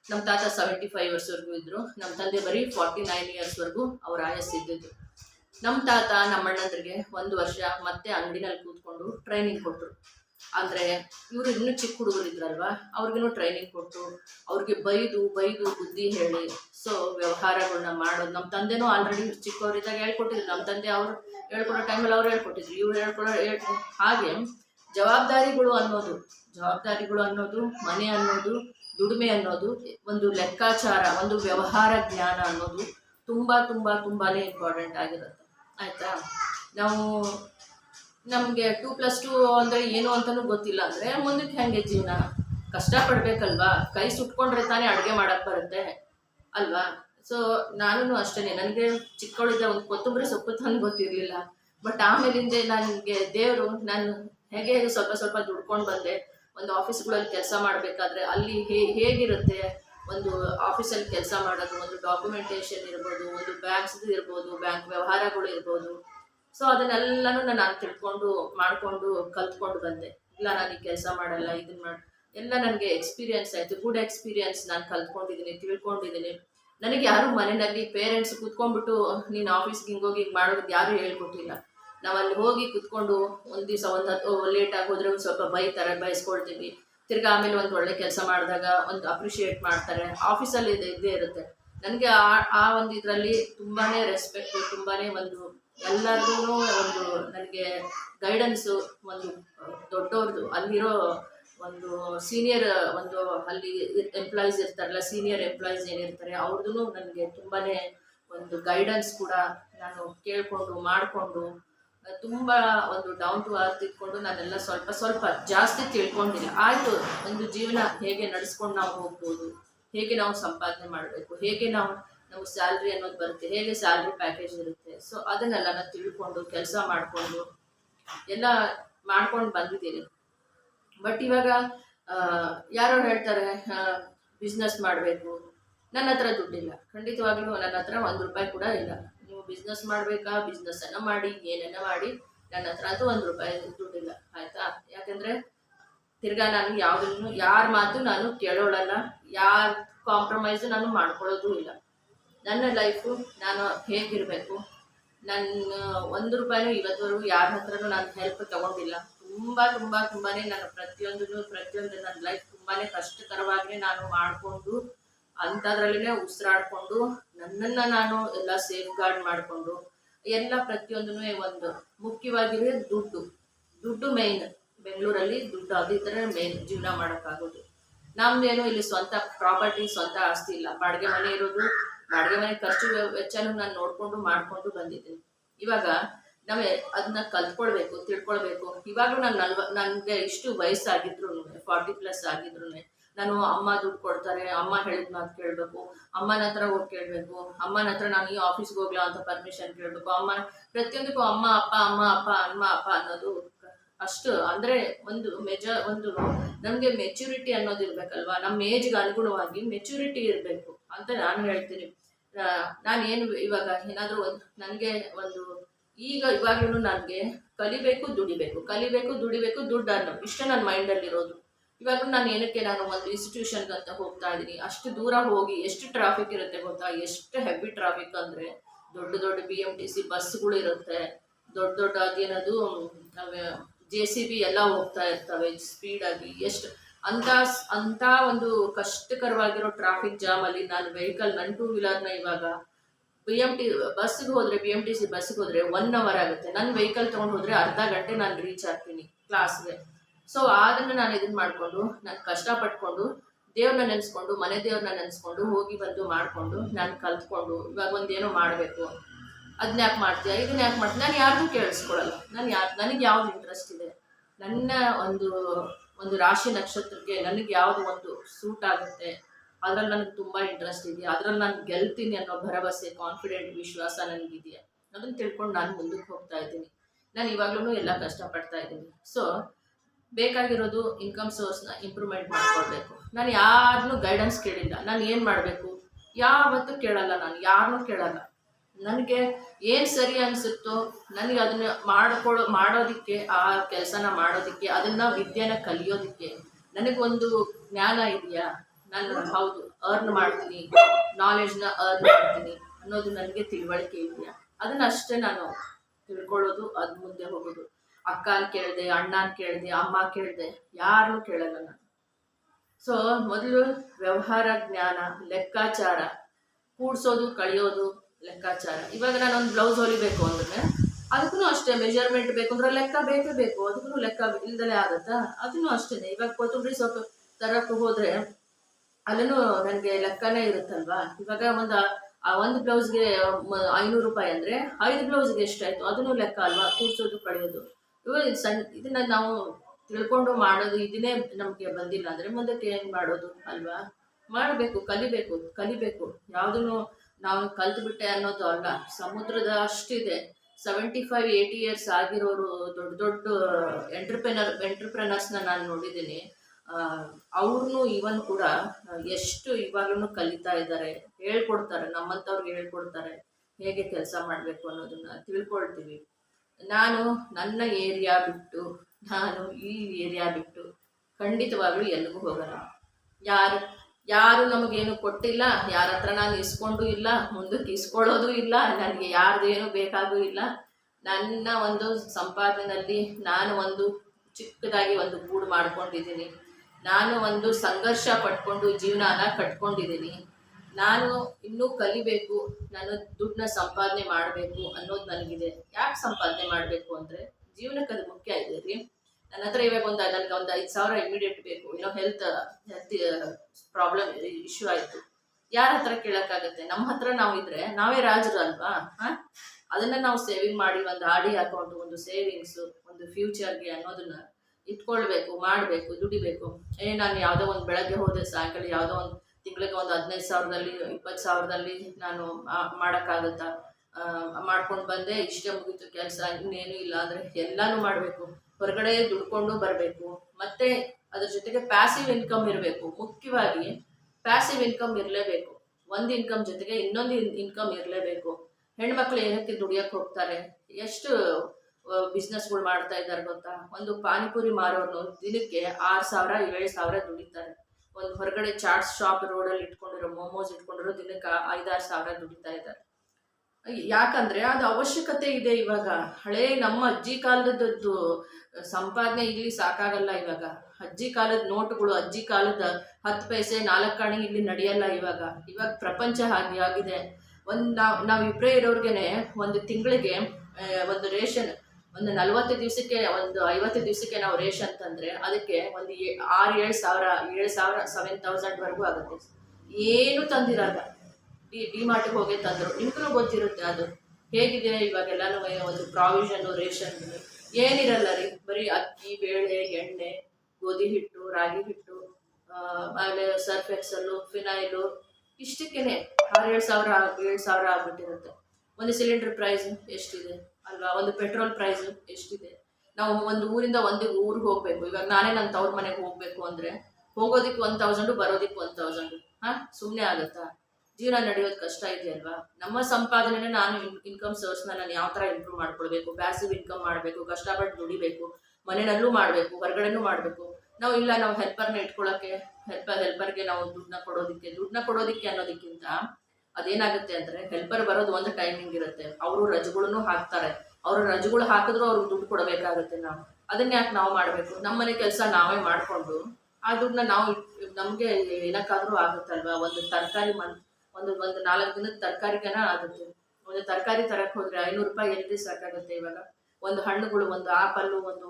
ನಮ್ಮ ತಾತ ಸೆವೆಂಟಿ ಫೈವ್ ಇಯರ್ಸ್ವರೆಗೂ ಇದ್ರು. ನಮ್ಮ ತಂದೆ ಬರೀ ಫಾರ್ಟಿ ನೈನ್ ಇಯರ್ಸ್ವರೆಗೂ ಅವ್ರ ಆಯಸ್ಸು ಇದ್ದಿದ್ದು. ನಮ್ಮ ತಾತ ನಮ್ಮ ಅಣ್ಣಂದ್ರಿಗೆ ಒಂದು ವರ್ಷ ಮತ್ತೆ ಅಂಗಡಿನಲ್ಲಿ ಕೂತ್ಕೊಂಡು ಟ್ರೈನಿಂಗ್ ಕೊಟ್ಟರು ಅಂದರೆ ಇವರು ಇನ್ನೂ ಚಿಕ್ಕ ಹುಡುಗರು ಇದ್ರಲ್ವಾ? ಅವ್ರಿಗೂ ಟ್ರೈನಿಂಗ್ ಕೊಟ್ಟು ಅವ್ರಿಗೆ ಬೈದು ಬೈದು ಬುದ್ಧಿ ಹೇಳಿ ಸೊ ವ್ಯವಹಾರಗಳನ್ನ ಮಾಡೋದು. ನಮ್ಮ ತಂದೆನೂ ಆಲ್ರೆಡಿ ಚಿಕ್ಕವರಿದ್ದಾಗ ಹೇಳ್ಕೊಟ್ಟಿದ್ರು. ನಮ್ಮ ತಂದೆ ಅವರು ಹೇಳ್ಕೊಡೋ ಟೈಮಲ್ಲಿ ಅವ್ರು ಹೇಳ್ಕೊಟ್ಟಿದ್ರು. ಇವ್ರು ಹೇಳ್ಕೊಡೋ, ಹೇಳ್, ಹಾಗೆ ಜವಾಬ್ದಾರಿಗಳು ಅನ್ನೋದು ಜವಾಬ್ದಾರಿಗಳು ಅನ್ನೋದು, ಮನೆ ಅನ್ನೋದು, ದುಡಿಮೆ ಅನ್ನೋದು, ಒಂದು ಲೆಕ್ಕಾಚಾರ, ಒಂದು ವ್ಯವಹಾರ ಜ್ಞಾನ ಅನ್ನೋದು ತುಂಬ ತುಂಬ ತುಂಬಾ ಇಂಪಾರ್ಟೆಂಟ್ ಆಗಿರುತ್ತೆ. ಆಯಿತಾ? ನಾವು ನಮಗೆ ಟೂ ಪ್ಲಸ್ ಟೂ ಅಂದರೆ ಏನು ಅಂತಲೂ ಗೊತ್ತಿಲ್ಲ ಅಂದರೆ ಮುಂದಕ್ಕೆ ಹೆಂಗೆ ಜೀವನ? ಕಷ್ಟಪಡಬೇಕಲ್ವಾ ಕೈ ಸುಟ್ಕೊಂಡ್ರೆ ತಾನೇ ಅಡುಗೆ ಮಾಡೋಕ್ಕೆ ಬರುತ್ತೆ ಅಲ್ವಾ? ಸೊ ನಾನು ಅಷ್ಟೇ ನನಗೆ ಚಿಕ್ಕವಳಿದ್ದ ಒಂದು ಕೊತ್ತಂಬರಿ ಸೊಪ್ಪು ತಂದು ಗೊತ್ತಿರಲಿಲ್ಲ. ಬಟ್ ಆಮೇಲಿಂದ ನನಗೆ ದೇವರು, ನಾನು ಹೇಗೆ ಸ್ವಲ್ಪ ಸ್ವಲ್ಪ ದುಡ್ಕೊಂಡು ಬಂದೆ. ಒಂದು ಆಫೀಸ್ಗಳಲ್ಲಿ ಕೆಲಸ ಮಾಡಬೇಕಾದ್ರೆ ಅಲ್ಲಿ ಹೇ, ಹೇಗಿರುತ್ತೆ? ಒಂದು ಆಫೀಸಲ್ಲಿ ಕೆಲಸ ಮಾಡೋದು, ಒಂದು ಡಾಕ್ಯುಮೆಂಟೇಷನ್ ಇರ್ಬೋದು, ಒಂದು ಬ್ಯಾಂಕ್ಸ್ದು ಇರ್ಬೋದು ಬ್ಯಾಂಕ್ ವ್ಯವಹಾರಗಳು ಇರ್ಬೋದು. ಸೊ ಅದನ್ನೆಲ್ಲನೂ ನಾನು ತಿಳ್ಕೊಂಡು, ಮಾಡಿಕೊಂಡು, ಕಲ್ತ್ಕೊಂಡು ಬಂದೆ. ಇಲ್ಲ, ನಾನು ಈ ಕೆಲಸ ಮಾಡಲ್ಲ ಇದನ್ನ ಮಾಡಿ, ಎಲ್ಲ ನನಗೆ ಎಕ್ಸ್ಪೀರಿಯನ್ಸ್ ಆಯಿತು. ಗುಡ್ ಎಕ್ಸ್ಪೀರಿಯನ್ಸ್ ನಾನು ಕಲ್ತ್ಕೊಂಡಿದ್ದೀನಿ ತಿಳ್ಕೊಂಡಿದ್ದೀನಿ ನನಗೆ ಯಾರು ಮನೆಯಲ್ಲಿ ಪೇರೆಂಟ್ಸ್ ಕುತ್ಕೊಂಡ್ಬಿಟ್ಟು, ನೀನು ಆಫೀಸ್ಗೆ ಹಿಂಗೋಗಿ ಹಿಂಗೆ ಮಾಡೋದು ಯಾರೂ ಹೇಳ್ಕೊಟ್ಟಿಲ್ಲ. ನಾವು ಅಲ್ಲಿ ಹೋಗಿ ಕುತ್ಕೊಂಡು ಒಂದು ದಿವಸ, ಒಂದು ಹತ್ತು ಲೇಟಾಗಿ ಹೋದರೆ ಒಂದು ಸ್ವಲ್ಪ ಬೈತಾರೆ ಬಯಸ್ಕೊಳ್ತೀವಿ ತಿರ್ಗಾ ಆಮೇಲೆ ಒಂದು ಒಳ್ಳೆ ಕೆಲಸ ಮಾಡಿದಾಗ ಒಂದು ಅಪ್ರಿಷಿಯೇಟ್ ಮಾಡ್ತಾರೆ. ಆಫೀಸಲ್ಲಿ ಇದೆ, ಇದ್ದೇ ಇರುತ್ತೆ. ನನಗೆ ಆ ಆ ಒಂದು ಇದರಲ್ಲಿ ತುಂಬಾ ರೆಸ್ಪೆಕ್ಟು ತುಂಬಾ ಒಂದು ಎಲ್ಲರಿಗೂ ಒಂದು ನನಗೆ ಗೈಡೆನ್ಸು ಒಂದು ದೊಡ್ಡವ್ರದ್ದು ಅಲ್ಲಿರೋ ಒಂದು ಸೀನಿಯರ್ ಒಂದು ಅಲ್ಲಿ ಎಂಪ್ಲಾಯೀಸ್ ಇರ್ತಾರಲ್ಲ ಸೀನಿಯರ್ ಎಂಪ್ಲಾಯೀಸ್ ಏನಿರ್ತಾರೆ ಅವ್ರದ್ದು ನನಗೆ ತುಂಬಾ ಒಂದು ಗೈಡೆನ್ಸ್ ಕೂಡ ನಾನು ಕೇಳಿಕೊಂಡು, ಮಾಡಿಕೊಂಡು, ತುಂಬ ಒಂದು ಡೌನ್ ಟು ಅರ್ತ್ ಇಟ್ಕೊಂಡು ನಾನೆಲ್ಲ ಸ್ವಲ್ಪ ಸ್ವಲ್ಪ ಜಾಸ್ತಿ ತಿಳ್ಕೊಂಡಿಲ್ಲ. ಆಯಿತು ಒಂದು ಜೀವನ ಹೇಗೆ ನಡೆಸ್ಕೊಂಡು ನಾವು ಹೋಗ್ಬೋದು, ಹೇಗೆ ನಾವು ಸಂಪಾದನೆ ಮಾಡಬೇಕು, ಹೇಗೆ ನಾವು ನಾವು ಸ್ಯಾಲ್ರಿ ಅನ್ನೋದು ಬರುತ್ತೆ, ಹೇಗೆ ಸ್ಯಾಲ್ರಿ ಪ್ಯಾಕೇಜ್ ಇರುತ್ತೆ. ಸೊ ಅದನ್ನೆಲ್ಲ ನಾನು ತಿಳ್ಕೊಂಡು, ಕೆಲಸ ಮಾಡಿಕೊಂಡು, ಎಲ್ಲ ಮಾಡ್ಕೊಂಡು ಬಂದಿದ್ದೀನಿ. ಬಟ್ ಇವಾಗ ಯಾರೋ ಹೇಳ್ತಾರೆ ಬಿಸ್ನೆಸ್ ಮಾಡಬೇಕು. ನನ್ನ ಹತ್ರ ದುಡ್ಡಿಲ್ಲ. ಖಂಡಿತವಾಗ್ಲೂ ನನ್ನ ಹತ್ರ ಒಂದು ರೂಪಾಯಿ ಕೂಡ ಇಲ್ಲ. ನೀವು ಬಿಸ್ನೆಸ್ ಮಾಡಬೇಕಾ? ಬಿಸ್ನೆಸ್ಸನ್ನು ಮಾಡಿ ಏನನ್ನ ಮಾಡಿ, ನನ್ನ ಹತ್ರ ಅಂತೂ ಒಂದು ರೂಪಾಯಿ ದುಡ್ಡಿಲ್ಲ. ಆಯಿತಾ? ಯಾಕಂದ್ರೆ, ತಿರ್ಗಾ ನಾನು ಯಾವುದನ್ನು, ಯಾರ ಮಾತು ನಾನು ಕೇಳೋಳಲ್ಲ. ಯಾರ ಕಾಂಪ್ರಮೈಸು ನಾನು ಮಾಡ್ಕೊಳ್ಳೋದು ಇಲ್ಲ. ನನ್ನ ಲೈಫು ನಾನು ಹೇಗಿರಬೇಕು? ನನ್ನ ಒಂದು ರೂಪಾಯಿನೂ ಇವತ್ತವರೆಗೂ ಯಾರ ಹತ್ರನೂ ನಾನು ಹೆಲ್ಪ್ ತಗೊಂಡಿಲ್ಲ. ತುಂಬ ತುಂಬ ತುಂಬಾ ನಾನು ಪ್ರತಿಯೊಂದನ್ನು, ಪ್ರತಿಯೊಂದು ನನ್ನ ಲೈಫ್ ತುಂಬಾ ಕಷ್ಟಕರವಾಗಿ ನಾನು ಮಾಡಿಕೊಂಡು ಅಂಥದ್ರಲ್ಲೇ ಉಸಿರಾಡಿಕೊಂಡು, ನನ್ನನ್ನು ನಾನು ಎಲ್ಲ ಸೇಫ್ ಗಾರ್ಡ್ ಮಾಡಿಕೊಂಡು, ಎಲ್ಲ ಪ್ರತಿಯೊಂದೂ ಒಂದು ಮುಖ್ಯವಾಗಿರೋ ದುಡ್ಡು. ದುಡ್ಡು ಮೇಯ್ನ್ ಬೆಂಗಳೂರಲ್ಲಿ ದುಡ್ಡು ಅದಿದ್ದರೆ ಮೇನ್ ಜೀವನ ಮಾಡೋಕ್ಕಾಗೋದು. ನಮ್ದೇನು ಇಲ್ಲಿ ಸ್ವಂತ ಪ್ರಾಪರ್ಟಿ ಸ್ವಂತ ಆಸ್ತಿ ಇಲ್ಲ. ಬಾಡಿಗೆ ಮನೆ ಇರೋದು ಬಾಡಿಗೆ ಮನೆ ಖರ್ಚು ವೆಚ್ಚನೂ ನಾನು ನೋಡಿಕೊಂಡು ಮಾಡಿಕೊಂಡು ಬಂದಿದ್ದೀನಿ. ಇವಾಗ ನಾವೇ ಅದನ್ನ ಕಲ್ತ್ಕೊಳ್ಬೇಕು, ತಿಳ್ಕೊಳ್ಬೇಕು. ಇವಾಗಲೂ ನಾನು ನಲ್ವ ನನಗೆ ಇಷ್ಟು ವಯಸ್ಸಾಗಿದ್ರು ಫಾರ್ಟಿ ಪ್ಲಸ್ ಆಗಿದ್ರು ನಾನು ಅಮ್ಮ ದುಡ್ಡು ಕೊಡ್ತಾರೆ, ಅಮ್ಮ ಹೇಳಿದ ಮಾತು ಕೇಳಬೇಕು, ಅಮ್ಮನ ಹತ್ರ ಹೋಗಿ ಕೇಳಬೇಕು, ಅಮ್ಮನ ಹತ್ರ ನಾನು ಈ ಆಫೀಸ್ಗೆ ಹೋಗ್ಲಾ ಅಂತ ಪರ್ಮಿಷನ್ ಕೇಳಬೇಕು, ಅಮ್ಮ ಪ್ರತಿಯೊಂದಕ್ಕೂ ಅಮ್ಮ, ಅಪ್ಪ ಅಮ್ಮ ಅಪ್ಪ ಅಮ್ಮ, ಅಪ್ಪ ಅನ್ನೋದು ಅಷ್ಟು. ಅಂದ್ರೆ ಒಂದು ಮೆಜ ಒಂದು ನಮಗೆ ಮೆಚುರಿಟಿ ಅನ್ನೋದು ಇರ್ಬೇಕಲ್ವಾ? ನಮ್ಮ ಏಜ್ಗೆ ಅನುಗುಣವಾಗಿ ಮೆಚುರಿಟಿ ಇರಬೇಕು. ಅಂತ ನಾನು ಹೇಳ್ತೀನಿ. ನಾನು ಏನು ಇವಾಗ ಏನಾದರೂ ಒಂದು, ನನಗೆ ಒಂದು, ಈಗ ಇವಾಗಲೂ ನನಗೆ ಕಲಿಬೇಕು, ದುಡಿಬೇಕು. ಕಲಿಬೇಕು, ದುಡಿಬೇಕು, ದುಡ್ಡು ಅನ್ನೋ, ಇಷ್ಟೇ ನನ್ನ ಮೈಂಡಲ್ಲಿರೋದು. ಇವಾಗ ನಾನು ಏನಕ್ಕೆ ನಾನು ಒಂದು ಇನ್ಸ್ಟಿಟ್ಯೂಷನ್ಗೆ ಅಂತ ಹೋಗ್ತಾ ಇದ್ದೀನಿ ಅಷ್ಟು ದೂರ ಹೋಗಿ ಎಷ್ಟು ಟ್ರಾಫಿಕ್ ಇರುತ್ತೆ ಗೊತ್ತಾ? ಎಷ್ಟು ಹೆವಿ ಟ್ರಾಫಿಕ್ ಅಂದರೆ ದೊಡ್ಡ ದೊಡ್ಡ ಬಿ ಎಂ ಟಿ ಸಿ ಬಸ್ಗಳು ಇರುತ್ತೆ. ದೊಡ್ಡ ದೊಡ್ಡ ಅದೇನದು ಜೆ ಸಿ ಬಿ ಎಲ್ಲ ಹೋಗ್ತಾ ಇರ್ತವೆ ಸ್ಪೀಡಾಗಿ ಎಷ್ಟು ಅಂತ ಅಂತ ಒಂದು ಕಷ್ಟಕರವಾಗಿರೋ ಟ್ರಾಫಿಕ್ ಜಾಮ್ ಅಲ್ಲಿ ನಾನು ವೆಹಿಕಲ್ ನನ್ನ ಟೂ ವೀಲರ್ನ ಇವಾಗ ಬಿ ಎಂ ಟಿ ಬಸ್ಸಿಗೆ ಹೋದ್ರೆ ಬಿ ಎಂ ಟಿ ಸಿ ಬಸ್ಸಿಗೆ ಹೋದರೆ ಒನ್ ಅವರ್ ಆಗುತ್ತೆ. ನನ್ನ ವೆಹಿಕಲ್ ತೊಗೊಂಡು ಹೋದರೆ ಅರ್ಧ ಗಂಟೆ ನಾನು ರೀಚ್ ಆಗ್ತೀನಿ ಕ್ಲಾಸ್ಗೆ ಸೊ ಅದನ್ನು ನಾನು ಇದನ್ನ ಮಾಡಿಕೊಂಡು, ನಾನು ಕಷ್ಟಪಟ್ಕೊಂಡು ದೇವ್ರನ್ನ ನೆನೆಸ್ಕೊಂಡು, ಮನೆ ದೇವ್ರನ್ನ ನೆನೆಸ್ಕೊಂಡು, ಹೋಗಿ ಬಂದು ಮಾಡಿಕೊಂಡು, ನಾನು ಕಲ್ತ್ಕೊಂಡು, ಇವಾಗ ಒಂದೇನೋ ಮಾಡಬೇಕು. ಅದನ್ನ ಯಾಕೆ ಮಾಡ್ತೀಯ? ಇದನ್ನ ಯಾಕೆ ಮಾಡ್ತೀನಿ ನಾನು ಯಾರಿಗೂ ಕೇಳಿಸ್ಕೊಳಲ್ಲ. ನಾನು ಯಾರು, ನನಗೆ ಯಾವ್ದು ಇಂಟ್ರೆಸ್ಟ್ ಇದೆ? ನನ್ನ ಒಂದು ಒಂದು ರಾಶಿ ನಕ್ಷತ್ರಕ್ಕೆ ನನಗೆ ಯಾವುದು ಒಂದು ಸೂಟ್ ಆಗುತ್ತೆ, ಅದ್ರಲ್ಲಿ ನನಗೆ ತುಂಬ ಇಂಟ್ರೆಸ್ಟ್ ಇದೆಯಾ, ಅದ್ರಲ್ಲಿ ನಾನು ಗೆಲ್ತೀನಿ ಅನ್ನೋ ಭರವಸೆ ಕಾನ್ಫಿಡೆಂಟ್ ವಿಶ್ವಾಸ ನನಗಿದೆಯಾ? ಅದನ್ನು ತಿಳ್ಕೊಂಡು ನಾನು ಮುಂದಕ್ಕೆ ಹೋಗ್ತಾ ಇದ್ದೀನಿ. ನಾನು ಇವಾಗ್ಲೂ ಎಲ್ಲ ಕಷ್ಟಪಡ್ತಾ ಇದ್ದೀನಿ. ಸೊ ಬೇಕಾಗಿರೋದು ಇನ್ಕಮ್ ಸೋರ್ಸ್ನ ಇಂಪ್ರೂವ್ಮೆಂಟ್ ಮಾಡ್ಕೊಳ್ಬೇಕು. ನಾನು ಯಾರನ್ನೂ ಗೈಡೆನ್ಸ್ ಕೇಳಿಲ್ಲ. ನಾನು ಏನು ಮಾಡಬೇಕು? ಯಾವತ್ತೂ ಕೇಳಲ್ಲ ನಾನು. ಯಾರನ್ನೂ ಕೇಳಲ್ಲ. ನನಗೆ ಏನು ಸರಿ ಅನಿಸುತ್ತೋ ನನಗೆ ಅದನ್ನ ಮಾಡ್ಕೊಳ್ಳೋ ಮಾಡೋದಕ್ಕೆ, ಆ ಕೆಲಸನ ಮಾಡೋದಕ್ಕೆ, ಅದನ್ನು ವಿದ್ಯೆನ ಕಲಿಯೋದಕ್ಕೆ ನನಗೊಂದು ಜ್ಞಾನ ಇದೆಯಾ? ನಾನು ಹೌದು ಅರ್ನ್ ಮಾಡ್ತೀನಿ ನಾಲೆಜ್ನ ಅರ್ನ್ ಮಾಡ್ತೀನಿ ಅನ್ನೋದು ನನಗೆ ತಿಳುವಳಿಕೆ ಇದೆಯಾ? ಅದನ್ನ ಅಷ್ಟೇ ನಾನು ತಿಳ್ಕೊಳ್ಳೋದು, ಅದು ಮುಂದೆ ಹೋಗೋದು. ಅಕ್ಕನ ಕೇಳಿದೆ, ಅಣ್ಣನ ಕೇಳಿದೆ, ಅಮ್ಮ ಕೇಳಿದೆ ಯಾರು ಕೇಳಲ್ಲ ನಾನು. ಸೊ ಮೊದಲು ವ್ಯವಹಾರ ಜ್ಞಾನ, ಲೆಕ್ಕಾಚಾರ, ಕೂಡ್ಸೋದು, ಕಳಿಯೋದು ಲೆಕ್ಕಾಚಾರ. ಇವಾಗ ನಾನು ಒಂದು ಬ್ಲೌಸ್ ಹೊಲಿಬೇಕು ಅಂದ್ರೆ ಅದಕ್ಕೂ ಅಷ್ಟೇ ಮೆಜರ್ಮೆಂಟ್ ಬೇಕು ಅಂದ್ರೆ ಲೆಕ್ಕ ಬೇಕೇ ಬೇಕು ಅದಕ್ಕೂ ಲೆಕ್ಕ ಇಲ್ದಲೇ ಆಗುತ್ತಾ? ಅದನ್ನು ಅಷ್ಟೇ ಇವಾಗ ಕೊತ್ತಂಬರಿ ಸೊಪ್ಪು ತರಕ್ಕೆ ಹೋದ್ರೆ ಅಲ್ಲೂ ನನಗೆ ಲೆಕ್ಕನೇ ಇರುತ್ತಲ್ವಾ? ಇವಾಗ ಒಂದು ಒಂದು ಬ್ಲೌಸ್ಗೆ ಐನೂರು ರೂಪಾಯಿ ಅಂದರೆ ಐದು ಬ್ಲೌಸ್ಗೆ ಎಷ್ಟಾಯಿತು? ಅದನ್ನು ಲೆಕ್ಕ ಅಲ್ವಾ? ಕೂಡ್ಸೋದು ಪಡೆಯೋದು ಇವಾಗ ಸಣ್ಣ ಇದನ್ನ ನಾವು ತಿಳ್ಕೊಂಡು ಮಾಡೋದು, ಇದನ್ನೇ ನಮಗೆ ಬಂದಿಲ್ಲ ಅಂದರೆ ಮುಂದಕ್ಕೆ ಏನು ಮಾಡೋದು ಅಲ್ವಾ? ಮಾಡಬೇಕು, ಕಲಿಬೇಕು ಕಲಿಬೇಕು. ಯಾವುದನ್ನು ನಾವು ಕಲ್ತ್ಬಿಟ್ಟೆ ಅನ್ನೋದು ಅಲ್ಲ ಸಮುದ್ರದ ಅಷ್ಟಿದೆ. ಸೆವೆಂಟಿ ಫೈವ್ ಏಯ್ಟಿ ಇಯರ್ಸ್ ಆಗಿರೋರು ದೊಡ್ಡ ದೊಡ್ಡ ಎಂಟ್ರಪ್ರೆನರ್ ಎಂಟ್ರಪ್ರೆನರ್ಸ್ನ ನಾನು ನೋಡಿದ್ದೀನಿ ಅವ್ರನ್ನೂ ಇವನ್ ಕೂಡ ಎಷ್ಟು ಇವಾಗಲೂ ಕಲಿತಾ ಇದ್ದಾರೆ. ಹೇಳ್ಕೊಡ್ತಾರೆ, ನಮ್ಮಂಥವ್ರಿಗೆ ಹೇಳ್ಕೊಡ್ತಾರೆ, ಹೇಗೆ ಕೆಲಸ ಮಾಡಬೇಕು ಅನ್ನೋದನ್ನ ತಿಳ್ಕೊಳ್ತೀವಿ. ನಾನು ನನ್ನ ಏರಿಯಾ ಬಿಟ್ಟು, ನಾನು ಈ ಏರಿಯಾ ಬಿಟ್ಟು ಖಂಡಿತವಾಗ್ಲೂ ಎಲ್ಲಿಗೂ ಹೋಗಲ್ಲ. ಯಾರು ಯಾರು ನಮಗೇನು ಕೊಟ್ಟಿಲ್ಲ, ಯಾರ ಹತ್ರ ನಾನು ಇಸ್ಕೊಂಡು ಇಲ್ಲ, ಮುಂದಕ್ಕೆ ಇಸ್ಕೊಳ್ಳೋದು ಇಲ್ಲ, ನನಗೆ ಯಾರ್ದೇನು ಬೇಕಾಗೂ ಇಲ್ಲ. ನನ್ನ ಒಂದು ಸಂಪಾದನೆಯಲ್ಲಿ ನಾನು ಒಂದು ಚಿಕ್ಕದಾಗಿ ಒಂದು ಗೂಡು ಮಾಡ್ಕೊಂಡಿದ್ದೀನಿ. ನಾನು ಒಂದು ಸಂಘರ್ಷ ಪಟ್ಕೊಂಡು ಜೀವನಾನ ಕಟ್ಕೊಂಡಿದ್ದೀನಿ. ನಾನು ಇನ್ನೂ ಕಲಿಬೇಕು, ನಾನು ದುಡ್ಡನ್ನ ಸಂಪಾದನೆ ಮಾಡಬೇಕು ಅನ್ನೋದು ನನಗಿದೆ. ಯಾಕೆ ಸಂಪಾದನೆ ಮಾಡಬೇಕು ಅಂದರೆ, ಜೀವನಕ್ಕೆ ಅದು ಮುಖ್ಯ ಇದೆ ರೀ. ನನ್ನ ಹತ್ರ ಇವಾಗ ಒಂದು, ನನಗೆ ಒಂದು ಐದು ಸಾವಿರ ಇಮಿಡಿಯೇಟ್ ಬೇಕು. ಏನೋ ಹೆಲ್ತ್ ಹೆಲ್ತ್ ಪ್ರಾಬ್ಲಮ್ ಇಶ್ಯೂ ಆಯಿತು. ಯಾರ ಹತ್ರ ಕೇಳೋಕ್ಕಾಗತ್ತೆ? ನಮ್ಮ ಹತ್ರ ನಾವು ಇದ್ರೆ, ನಾವೇ ರಾಜರು ಅಲ್ವಾ? ಅದನ್ನು ನಾವು ಸೇವಿಂಗ್ ಮಾಡಿ ಒಂದು ಆಡಿ ಅಕೌಂಟ್ ಒಂದು ಸೇವಿಂಗ್ಸ್ ಒಂದು ಫ್ಯೂಚರ್ಗೆ ಅನ್ನೋದನ್ನ ಇಟ್ಕೊಳ್ಬೇಕು, ಮಾಡಬೇಕು, ದುಡಿಬೇಕು. ಏ, ನಾನು ಯಾವುದೋ ಒಂದು ಬೆಳಗ್ಗೆ ಹೋದೆ ಸಾಯಂಕಾಲ ಯಾವುದೋ ಒಂದು ತಿಂಗಳಿಗೆ ಒಂದು ಹದಿನೈದು ಸಾವಿರದಲ್ಲಿ, ಇಪ್ಪತ್ತು ಸಾವಿರದಲ್ಲಿ ನಾನು ಮಾಡೋಕ್ಕಾಗುತ್ತಾ? ಮಾಡ್ಕೊಂಡು ಬಂದೆ, ಇಷ್ಟೇ ಮುಗೀತು ಕೆಲಸ, ಇನ್ನೇನು ಇಲ್ಲ ಅಂದರೆ ಎಲ್ಲನೂ ಮಾಡಬೇಕು. ಹೊರಗಡೆ ದುಡ್ಕೊಂಡು ಬರಬೇಕು. ಮತ್ತೆ ಅದ್ರ ಜೊತೆಗೆ ಪ್ಯಾಸಿವ್ ಇನ್ಕಮ್ ಇರಬೇಕು, ಮುಖ್ಯವಾಗಿ ಪ್ಯಾಸಿವ್ ಇನ್ಕಮ್ ಇರಲೇಬೇಕು. ಒಂದು ಇನ್ಕಮ್ ಜೊತೆಗೆ ಇನ್ನೊಂದು ಇನ್ಕಮ್ ಇರಲೇಬೇಕು. ಹೆಣ್ಮಕ್ಳು ಏನಕ್ಕೆ ದುಡಿಯಕ್ಕೆ ಹೋಗ್ತಾರೆ? ಎಷ್ಟು ಬಿಸ್ನೆಸ್ಗಳು ಮಾಡ್ತಾ ಇದ್ದಾರೆ ಗೊತ್ತಾ? ಒಂದು ಪಾನಿಪುರಿ ಮಾರೋನು ದಿನಕ್ಕೆ ಆರು ಸಾವಿರ, ಏಳು ಸಾವಿರ ದುಡಿತಾರೆ. ಒಂದು ಹೊರಗಡೆ ಚಾಟ್ಸ್ ಶಾಪ್ ರೋಡಲ್ಲಿ ಇಟ್ಕೊಂಡಿರೋ ಮೋಮೋಸ್ ಇಟ್ಕೊಂಡಿರೋ ದಿನಕ್ಕೆ ಐದಾರು ಸಾವಿರ ದುಡಿತಾ ಇದ್ದಾರೆ. ಯಾಕಂದ್ರೆ ಅದು ಅವಶ್ಯಕತೆ ಇದೆ ಇವಾಗ. ಹಳೇ ನಮ್ಮ ಅಜ್ಜಿ ಕಾಲದದ್ದು ಸಂಪಾದನೆ ಇಲ್ಲಿ ಸಾಕಾಗಲ್ಲ ಇವಾಗ. ಅಜ್ಜಿ ಕಾಲದ ನೋಟುಗಳು, ಅಜ್ಜಿ ಕಾಲದ ಹತ್ತು ಪೈಸೆ, ನಾಲ್ಕು ಕಾಣಿ ಇಲ್ಲಿ ನಡೆಯಲ್ಲ ಇವಾಗ. ಇವಾಗ ಪ್ರಪಂಚ ಹಾಗೆ ಆಗಿದೆ. ಒಂದು ನಾವು ನಾವು ಇಬ್ಬರೇ ಇರೋರ್ಗೆನೆ ಒಂದು ತಿಂಗಳಿಗೆ ಒಂದು ರೇಷನ್, ಒಂದು ನಲವತ್ತು ದಿವಸಕ್ಕೆ, ಒಂದು ಐವತ್ತು ದಿವಸಕ್ಕೆ ನಾವು ರೇಷನ್ ತಂದರೆ ಅದಕ್ಕೆ ಒಂದು ಆರು ಏಳು ಸಾವಿರ ಏಳು ಸಾವಿರ, ಸೆವೆನ್ ತೌಸಂಡ್ವರೆಗೂ ಆಗುತ್ತೆ. ಏನು ತಂದಿರಲ್ಲ. ಡಿ ಡಿ ಮಾರ್ಟಿಗೆ ಹೋಗಿ ತಂದರು ನಿಮ್ಗೂ ಗೊತ್ತಿರುತ್ತೆ ಅದು. ಹೇಗಿದೆ ಇವಾಗೆಲ್ಲನೂ ಒಂದು ಪ್ರಾವಿಷನ್ನು ರೇಷನ್ ಏನಿರಲ್ಲ ರೀ? ಬರೀ ಅಕ್ಕಿ, ಬೇಳೆ, ಎಣ್ಣೆ, ಗೋಧಿ ಹಿಟ್ಟು, ರಾಗಿ ಹಿಟ್ಟು ಆಮೇಲೆ ಸರ್ಫ್ ಎಕ್ಸಲ್ಲು ಫಿನೈಲು ಇಷ್ಟಕ್ಕೇನೆ. ಆರು ಏಳು ಸಾವಿರ ಏಳು ಸಾವಿರ ಆಗ್ಬಿಟ್ಟಿರುತ್ತೆ. ಒಂದು ಸಿಲಿಂಡರ್ ಪ್ರೈಸ್ ಎಷ್ಟಿದೆ? ಅಲ್ವಾ? ಒಂದು ಪೆಟ್ರೋಲ್ ಪ್ರೈಸ್ ಎಷ್ಟಿದೆ? ನಾವು ಒಂದು ಊರಿಂದ ಒಂದು ಊರಿಗೆ ಹೋಗಬೇಕು. ಇವಾಗ ನಾನೇ ನನ್ನ ತವ್ರ ಮನೆಗೆ ಹೋಗಬೇಕು ಅಂದರೆ ಹೋಗೋದಕ್ಕೆ ಒನ್ ತೌಸಂಡು ಬರೋದಕ್ಕೆ ಒನ್ ತೌಸಂಡು ಹಾಂ? ಸುಮ್ಮನೆ ಆಗುತ್ತಾ? ಜೀವನ ನಡೆಯೋದು ಕಷ್ಟ ಇದೆಯಲ್ವಾ ನಮ್ಮ ಸಂಪಾದನೆ ನಾನು ಇನ್ಕಮ್ ಸೋರ್ಸ್ನ ನಾನು ಯಾವ ಥರ ಇಂಪ್ರೂವ್ ಮಾಡ್ಕೊಳ್ಬೇಕು? ಪ್ಯಾಸಿವ್ ಇನ್ಕಮ್ ಮಾಡಬೇಕು, ಕಷ್ಟಪಟ್ಟು ದುಡಿಬೇಕು, ಮನೆಯಲ್ಲೂ ಮಾಡಬೇಕು, ಹೊರಗಡೆನೂ ಮಾಡಬೇಕು. ನಾವು ಇಲ್ಲ, ನಾವು ಹೆಲ್ಪರ್ನ ಇಟ್ಕೊಳ್ಳೋಕ್ಕೆ ಹೆಲ್ಪರ್ ಹೆಲ್ಪರ್ಗೆ ನಾವು ದುಡ್ಡನ್ನ ಕೊಡೋದಕ್ಕೆ ದುಡ್ಡನ್ನ ಕೊಡೋದಕ್ಕೆ ಅನ್ನೋದಕ್ಕಿಂತ ಅದೇನಾಗುತ್ತೆ ಅಂದರೆ ಹೆಲ್ಪರ್ ಬರೋದು ಒಂದು ಟೈಮಿಂಗ್ ಇರುತ್ತೆ. ಅವರು ರಜೆಗಳನ್ನೂ ಹಾಕ್ತಾರೆ. ಅವರು ರಜೆಗಳು ಹಾಕಿದ್ರು ಅವ್ರಿಗೆ ದುಡ್ಡು ಕೊಡಬೇಕಾಗುತ್ತೆ ನಾವು. ಅದನ್ನ ಯಾಕೆ ನಾವು ಮಾಡಬೇಕು? ನಮ್ಮನೆ ಕೆಲಸ ನಾವೇ ಮಾಡಿಕೊಂಡು ಆ ದುಡ್ಡನ್ನ ನಾವು ನಮಗೆ ಏನಕ್ಕಾದರೂ ಆಗುತ್ತಲ್ವಾ? ಒಂದು ತರಕಾರಿ ಮನ್ ಒಂದು ಒಂದು ನಾಲ್ಕು ದಿನದ ತರಕಾರಿಗನ ಆಗುತ್ತೆ. ಒಂದು ತರಕಾರಿ ತರಕ್ಕೆ ಹೋದ್ರೆ ಐನೂರು ರೂಪಾಯಿ ಎಲ್ಲಿ ಸಾಕಾಗುತ್ತೆ ಇವಾಗ. ಒಂದು ಹಣ್ಣುಗಳು, ಒಂದು ಆಪಲ್ಲು, ಒಂದು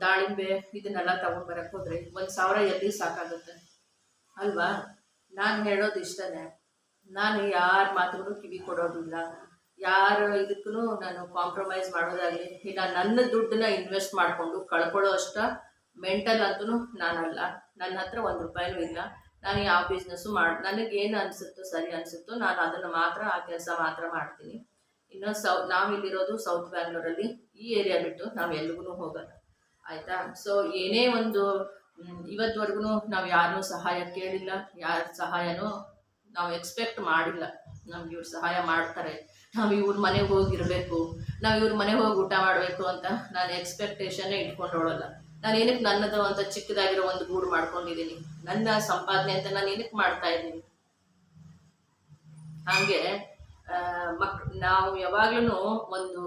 ದಾಳಿಂಬೆ ಇದನ್ನೆಲ್ಲ ತಗೊಂಡ್ ಬರಕ್ ಹೋದ್ರೆ ಒಂದು ಸಾವಿರ ಎಲ್ಲಿ ಸಾಕಾಗುತ್ತೆ. ಅಲ್ವಾ? ನಾನು ಹೇಳೋದು ಇಷ್ಟನೇ. ನಾನು ಯಾರ ಮಾತುಗಳು ಕಿವಿ ಕೊಡೋದಿಲ್ಲ. ಯಾರ ಇದಕ್ಕೂ ನಾನು ಕಾಂಪ್ರಮೈಸ್ ಮಾಡೋದಾಗಲಿ ಈಗ ನನ್ನ ದುಡ್ಡನ್ನ ಇನ್ವೆಸ್ಟ್ ಮಾಡಿಕೊಂಡು ಕಳ್ಕೊಳ್ಳೋ ಅಷ್ಟ ಮೆಂಟಲ್ ಅಂತೂ ನಾನಲ್ಲ. ನನ್ನ ಹತ್ರ ಒಂದು ರೂಪಾಯಿನೂ ಇಲ್ಲ. ನಾನು ಯಾವ ಬಿಸ್ನೆಸ್ಸು ಮಾಡಿ ಏನು ಅನಿಸುತ್ತೋ ಸರಿ ಅನಿಸುತ್ತೋ ನಾನು ಅದನ್ನು ಮಾತ್ರ, ಆ ಕೆಲಸ ಮಾತ್ರ ಮಾಡ್ತೀನಿ. ಇನ್ನು ಸೌ ನಾವಿಲ್ಲಿರೋದು ಸೌತ್ ಬ್ಯಾಂಗ್ಳೂರಲ್ಲಿ ಈ ಏರಿಯಾ ಬಿಟ್ಟು ನಾವು ಎಲ್ಲಿಗೂ ಹೋಗಲ್ಲ. ಆಯಿತಾ? ಸೊ ಏನೇ ಒಂದು ಇವತ್ತುವರೆಗೂ ನಾವು ಯಾರನ್ನೂ ಸಹಾಯ ಕೇಳಿಲ್ಲ, ಯಾರ ಸಹಾಯನೂ ನಾವು ಎಕ್ಸ್ಪೆಕ್ಟ್ ಮಾಡಿಲ್ಲ. ನಮ್ಗೆ ಇವ್ರು ಸಹಾಯ ಮಾಡ್ತಾರೆ. ನಾವು ಇವ್ರ ಮನೆಗೆ ಹೋಗಿರಬೇಕು, ನಾವು ಇವ್ರ ಮನೆಗೆ ಹೋಗಿ ಊಟ ಮಾಡಬೇಕು ಅಂತ ನಾನು ಎಕ್ಸ್ಪೆಕ್ಟೇಷನ್ನೇ ಇಟ್ಕೊಂಡೋಳಲ್ಲ ನಾನು ಏನಕ್ಕೆ ನನ್ನದು ಅಂತ ಚಿಕ್ಕದಾಗಿರೋ ಒಂದು ಗೂಡು ಮಾಡ್ಕೊಂಡಿದ್ದೀನಿ? ನನ್ನ ಸಂಪಾದನೆ ಅಂತ ನಾನು ಏನಕ್ಕೆ ಮಾಡ್ತಾ ಇದ್ದೀನಿ? ಹಾಗೆ ಮಕ್, ನಾವು ಯಾವಾಗ್ಲೂ ಒಂದು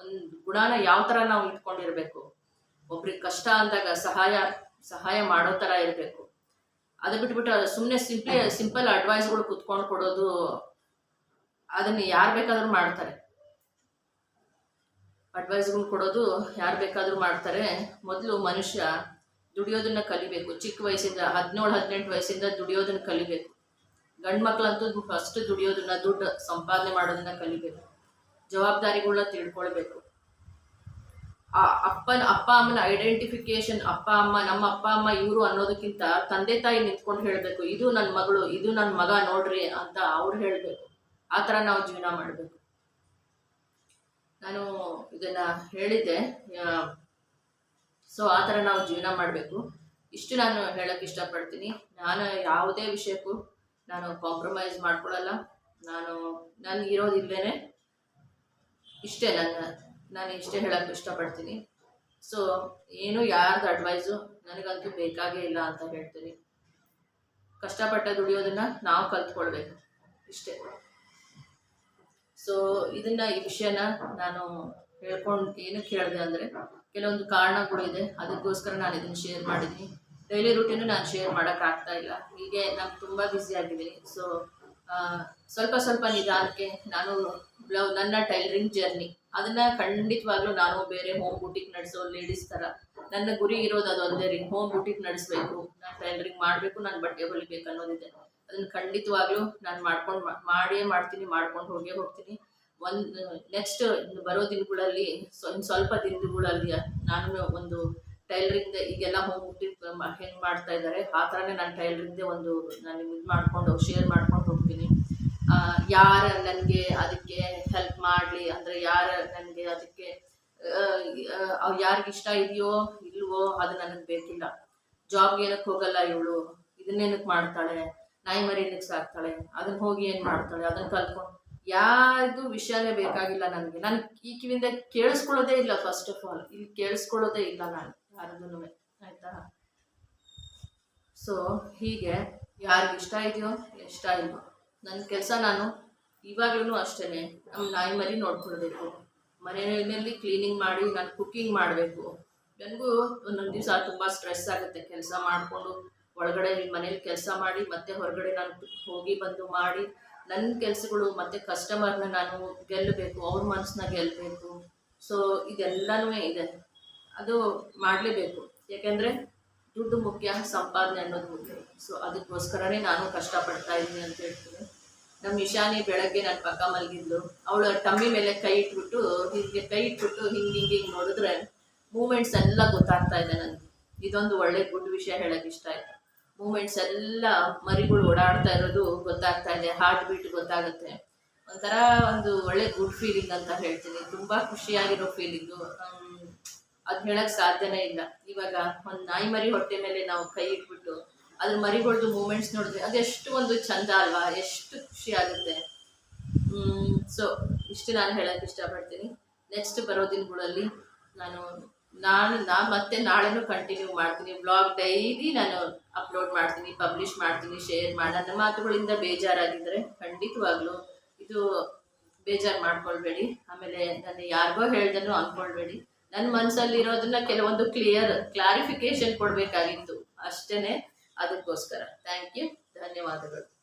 ಒಂದು ಗುಣನ ಯಾವ ಥರ ನಾವು ಇಟ್ಕೊಂಡಿರ್ಬೇಕು? ಒಬ್ರಿಗೆ ಕಷ್ಟ ಅಂದಾಗ ಸಹಾಯ ಸಹಾಯ ಮಾಡೋ ಥರ ಇರಬೇಕು. ಅದು ಬಿಟ್ಬಿಟ್ಟು ಸುಮ್ಮನೆ ಸಿಂಪ್ಲಿ, ಸಿಂಪಲ್ ಅಡ್ವೈಸ್ಗಳು ಕುತ್ಕೊಂಡು ಕೊಡೋದು, ಅದನ್ನ ಯಾರು ಬೇಕಾದರೂ ಮಾಡ್ತಾರೆ. ಅಡ್ವೈಸ್ಗಳು ಕೊಡೋದು ಯಾರು ಬೇಕಾದರೂ ಮಾಡ್ತಾರೆ. ಮೊದಲು ಮನುಷ್ಯ ದುಡಿಯೋದನ್ನ ಕಲಿಬೇಕು. ಚಿಕ್ಕ ವಯಸ್ಸಿಂದ ಹದಿನೇಳು ಹದಿನೆಂಟು ವಯಸ್ಸಿಂದ ದುಡಿಯೋದನ್ನ ಕಲಿಬೇಕು. ಗಂಡು ಮಕ್ಕಳಂತೂ ಫಸ್ಟ್ ದುಡಿಯೋದನ್ನ, ದುಡ್ಡು ಸಂಪಾದನೆ ಮಾಡೋದನ್ನ ಕಲಿಬೇಕು. ಜವಾಬ್ದಾರಿಗಳನ್ನ ತಿಳ್ಕೊಳ್ಬೇಕು. ಆ ಅಪ್ಪನ, ಅಪ್ಪ ಅಮ್ಮನ ಐಡೆಂಟಿಫಿಕೇಶನ್ ಅಪ್ಪ ಅಮ್ಮ, ನಮ್ಮ ಅಪ್ಪ, ಅಮ್ಮ, ಇವರು ಅನ್ನೋದಕ್ಕಿಂತ ತಂದೆ, ತಾಯಿ ನಿಂತ್ಕೊಂಡು ಹೇಳಬೇಕು. ಇದು ನನ್ನ ಮಗಳು, ಇದು ನನ್ನ ಮಗ ನೋಡ್ರಿ ಅಂತ ಅವ್ರು ಹೇಳಬೇಕು. ಆ ಥರ ನಾವು ಜೀವನ ಮಾಡಬೇಕು. ನಾನು ಇದನ್ನ ಹೇಳಿದ್ದೆ. ಸೊ, ಆ ಥರ ನಾವು ಜೀವನ ಮಾಡಬೇಕು. ಇಷ್ಟು ನಾನು ಹೇಳಕ್ಕೆ ಇಷ್ಟಪಡ್ತೀನಿ. ನಾನು ಯಾವುದೇ ವಿಷಯಕ್ಕೂ ನಾನು ಕಾಂಪ್ರಮೈಸ್ ಮಾಡ್ಕೊಳ್ಳಲ್ಲ. ನಾನು ನಾನು ಇರೋದಿಲ್ಲೇನೆ. ಇಷ್ಟೇ ನನ್ನ, ನಾನು ಇಷ್ಟೇ ಹೇಳಕ್ಕೆ ಇಷ್ಟಪಡ್ತೀನಿ. ಸೊ, ಏನು ಯಾರ್ದು ಅಡ್ವೈಸು ನನಗಂತೂ ಬೇಕಾಗೇ ಇಲ್ಲ ಅಂತ ಹೇಳ್ತೀನಿ. ಕಷ್ಟಪಟ್ಟ ದುಡಿಯೋದನ್ನು ನಾವು ಕಲ್ತ್ಕೊಳ್ಬೇಕು. ಇಷ್ಟೇ. ಸೊ ಇದನ್ನ ಈ ವಿಷಯನ ನಾನು ಹೇಳ್ಕೊಂಡು ಏನಕ್ಕೆ ಹೇಳಿದೆ ಅಂದರೆ ಕೆಲವೊಂದು ಕಾರಣಗಳು ಇದೆ. ಅದಕ್ಕೋಸ್ಕರ ನಾನು ಇದನ್ನು ಶೇರ್ ಮಾಡಿದ್ದೀನಿ ಡೈಲಿ ರೂಟೀನು ನಾನು ಶೇರ್ ಮಾಡೋಕ್ಕಾಗ್ತಾ ಇಲ್ಲ. ಹೀಗೆ ನಾನು ತುಂಬ ಬ್ಯುಸಿ ಆಗಿದ್ದೀನಿ. ಸೊ ಸ್ವಲ್ಪ ಸ್ವಲ್ಪ ನಿಧಾನಕ್ಕೆ ನಾನು ಬ್ಲೌ, ನನ್ನ ಟೈಲರಿಂಗ್ ಜರ್ನಿ ಅದನ್ನ ಖಂಡಿತವಾಗ್ಲೂ ನಾನು ಬೇರೆ ಹೋಮ್ ಬುಟಿಕ್ ನಡೆಸೋ ಲೇಡೀಸ್ ಥರ ನನ್ನ ಗುರಿ ಇರೋದು ಅದೊಂದೇ ರೀ ಹೋಮ್ ಬುಟಿಕ್ ನಡೆಸಬೇಕು. ನಾನು ಟೈಲರಿಂಗ್ ಮಾಡಬೇಕು, ನಾನು ಬಟ್ಟೆ ಹೊಲಿಬೇಕು ಅನ್ನೋದಿದೆ. ಅದನ್ನು ಖಂಡಿತವಾಗ್ಲೂ ನಾನು ಮಾಡ್ಕೊಂಡು ಮಾಡಿಯೇ ಮಾಡ್ತೀನಿ, ಮಾಡ್ಕೊಂಡು ಹೋಗೇ ಹೋಗ್ತೀನಿ. ಒಂದು ನೆಕ್ಸ್ಟ್ ಬರೋ ದಿನಗಳಲ್ಲಿ ಸ್ವಲ್ಪ ದಿನಗಳಲ್ಲಿ ನಾನು ಒಂದು ಟೈಲರಿಂಗ್ ಈಗೆಲ್ಲ ಹೋಗ್ಬಿಟ್ಟು ಹೆಂಗೆ ಮಾಡ್ತಾ ಇದ್ದಾರೆ ಆ ಥರನೇ ನಾನು ಟೈಲರಿಂಗ್ದೇ ಒಂದು ನಾನು ಇದು ಮಾಡ್ಕೊಂಡು ಶೇರ್ ಮಾಡ್ಕೊಂಡು ಹೋಗ್ತೀನಿ. ಯಾರು ನನಗೆ ಅದಕ್ಕೆ ಹೆಲ್ಪ್ ಮಾಡಲಿ, ಅಂದರೆ ಯಾರು ನನಗೆ ಅದಕ್ಕೆ ಯಾರಿಗೆ ಇಷ್ಟ ಇದೆಯೋ ಇಲ್ವೋ ಅದು ನನಗೆ ಬೇಕಿಲ್ಲ. ಜಾಬ್ಗೆ ಏನಕ್ಕೆ ಹೋಗಲ್ಲ ಇವಳು ಇದನ್ನೇನಕ್ಕೆ ಮಾಡ್ತಾಳೆ? ನಾಯಿ ಮರಿ ಏನಕ್ಕೆ ಸಾಕ್ತಾಳೆ ಅದನ್ನ ಹೋಗಿ ಏನು ಮಾಡ್ತಾಳೆ ಅದನ್ನ ಕಲ್ತ್ಕೊಂಡು. ಯಾರ್ದು ವಿಷಯನೇ ಬೇಕಾಗಿಲ್ಲ ನನಗೆ. ನಾನು ಈ ಕಿವಿಂದ ಕೇಳಿಸ್ಕೊಳ್ಳೋದೇ ಇಲ್ಲ ಫಸ್ಟ್ ಆಫ್ ಆಲ್ ಇಲ್ಲಿ ಕೇಳಿಸ್ಕೊಳ್ಳೋದೇ ಇಲ್ಲ ನಾನು ಯಾರದೂ ಆಯಿತಾ? ಸೊ ಹೀಗೆ ಯಾರಿಗೆ ಇಷ್ಟ ಇದೆಯೋ ಇಷ್ಟ ಇಲ್ವೋ. ನನ್ನ ಕೆಲಸ ನಾನು ಇವಾಗಲೂ ಅಷ್ಟೇ ನಮ್ಮ ನಾಯಿ ಮರಿ ನೋಡ್ಕೊಳ್ಬೇಕು. ಮನೆಯಲ್ಲಿ ಕ್ಲೀನಿಂಗ್ ಮಾಡಿ, ನಾನು ಕುಕ್ಕಿಂಗ್ ಮಾಡಬೇಕು. ನನಗೂ ಒಂದೊಂದು ದಿವಸ ತುಂಬ ಸ್ಟ್ರೆಸ್ ಆಗುತ್ತೆ ಕೆಲಸ ಮಾಡಿಕೊಂಡು. ಒಳಗಡೆ ನಿಮ್ಮ ಮನೇಲಿ ಕೆಲಸ ಮಾಡಿ, ಮತ್ತೆ ಹೊರಗಡೆ ನಾನು ಹೋಗಿ ಬಂದು ಮಾಡಿ ನನ್ನ ಕೆಲಸಗಳು ಮತ್ತು ಕಸ್ಟಮರ್ನ ನಾನು ಗೆಲ್ಲಬೇಕು ಅವ್ರ ಮನಸ್ಸನ್ನ ಗೆಲ್ಲಬೇಕು ಸೊ ಇದೆಲ್ಲನೂ ಇದೆ. ಅದು ಮಾಡಲೇಬೇಕು. ಯಾಕೆಂದರೆ ದುಡ್ಡು ಮುಖ್ಯ, ಸಂಪಾದನೆ ಅನ್ನೋದು ಮುಖ್ಯ. ಸೊ ಅದಕ್ಕೋಸ್ಕರನೇ ನಾನು ಕಷ್ಟಪಡ್ತಾ ಇದ್ದೀನಿ ಅಂತ ಹೇಳ್ತೀನಿ. ನಮ್ಮ ಇಶಾನಿ ಬೆಳಗ್ಗೆ ನನ್ನ ಪಕ್ಕ ಮಲಗಿದ್ಲು. ಅವಳು ಟಮ್ಮಿ ಮೇಲೆ ಕೈ ಇಟ್ಬಿಟ್ಟು, ಹೀಗೆ ಕೈ ಇಟ್ಬಿಟ್ಟು ಹಿಂಗೆ ಹಿಂಗೆ ಹಿಂಗೆ ನೋಡಿದ್ರೆ ಮೂಮೆಂಟ್ಸ್ ಎಲ್ಲ ಗೊತ್ತಾಗ್ತಾ ಇದೆ ನನಗೆ ಇದೊಂದು ಒಳ್ಳೆ ಗುಡ್ ವಿಷಯ ಹೇಳಕ್ಕೆ ಇಷ್ಟ ಆಯ್ತು. ಮೂಮೆಂಟ್ಸ್ ಎಲ್ಲ ಮರಿಗಳು ಓಡಾಡ್ತಾ ಇರೋದು ಗೊತ್ತಾಗ್ತಾ ಇದೆ ಹಾರ್ಟ್ ಬೀಟ್ ಗೊತ್ತಾಗುತ್ತೆ. ಒಂಥರ ಒಂದು ಒಳ್ಳೆ ಗುಡ್ ಫೀಲಿಂಗ್ ಅಂತ ಹೇಳ್ತೀನಿ. ತುಂಬ ಖುಷಿಯಾಗಿರೋ ಫೀಲಿಂಗು ಅದು ಹೇಳಕ್ ಸಾಧ್ಯನೇ ಇಲ್ಲ. ಇವಾಗ ಒಂದು ನಾಯಿ ಮರಿ ಹೊಟ್ಟೆ ಮೇಲೆ ನಾವು ಕೈ ಇಟ್ಬಿಟ್ಟು ಅದ್ರ ಮರಿಗಳ್ದು ಮೂಮೆಂಟ್ಸ್ ನೋಡಿದ್ರೆ ಅದೆಷ್ಟು ಒಂದು ಚಂದ ಅಲ್ವಾ, ಎಷ್ಟು ಖುಷಿ ಆಗುತ್ತೆ. ಸೊ ಇಷ್ಟು ನಾನು ಹೇಳಕ್ಕೆ ಇಷ್ಟಪಡ್ತೀನಿ. ನೆಕ್ಸ್ಟ್ ಬರೋ ದಿನಗಳಲ್ಲಿ ನಾನು ನಾನು ನಾನು ಮತ್ತೆ ನಾಳೆನೂ ಕಂಟಿನ್ಯೂ ಮಾಡ್ತೀನಿ. ಬ್ಲಾಗ್ ಡೈಲಿ ನಾನು ಅಪ್ಲೋಡ್ ಮಾಡ್ತೀನಿ ಪಬ್ಲಿಷ್ ಮಾಡ್ತೀನಿ ಶೇರ್ ಮಾಡಿ, ನನ್ನ ಮಾತುಗಳಿಂದ ಬೇಜಾರಾಗಿದ್ದರೆ ಖಂಡಿತವಾಗ್ಲೂ ಇದು ಬೇಜಾರು ಮಾಡ್ಕೊಳ್ಬೇಡಿ. ಆಮೇಲೆ ನಾನು ಯಾರಿಗೋ ಹೇಳ್ದನು ಅಂದ್ಕೊಳ್ಬೇಡಿ. ನನ್ನ ಮನಸ್ಸಲ್ಲಿರೋದನ್ನ ಕೆಲವೊಂದು ಕ್ಲಿಯರ್ ಕ್ಲಾರಿಫಿಕೇಶನ್ ಕೊಡಬೇಕಾಗಿತ್ತು. ಅಷ್ಟೇ ಅದಕ್ಕೋಸ್ಕರ. ಥ್ಯಾಂಕ್ ಯು ಧನ್ಯವಾದಗಳು.